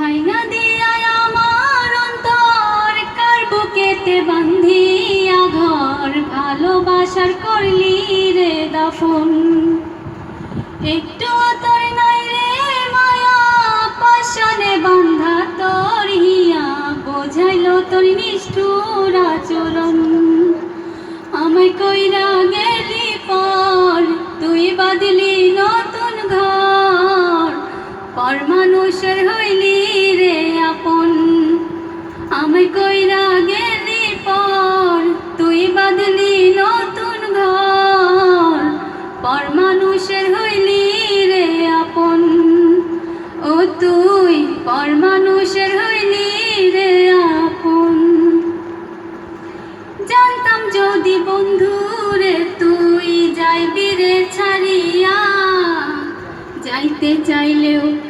ভাইঙা দিয়া আমার অন্তর কার বুকেতে বান্ধিয়া ঘর ভালোবাসার করলি রে দফন। মানুষের হইলি রে আপন। আমি কইরা গেলি পর, তুই বাদলি নতুন ঘর। পর মানুষের হইলি রে আপন। ও তুই, পর মানুষের হইলি রে আপন। জানতাম যদি বন্ধুরে তুই যাইবি রে ছাড়িয়া। যাইতে চাইলেও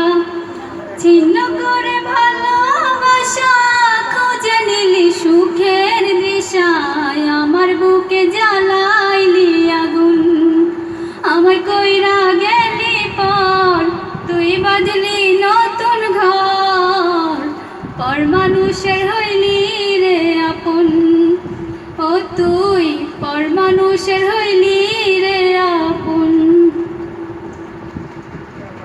মানুষের হইলি রে আপন। ও তুই পরমানুষে হইলি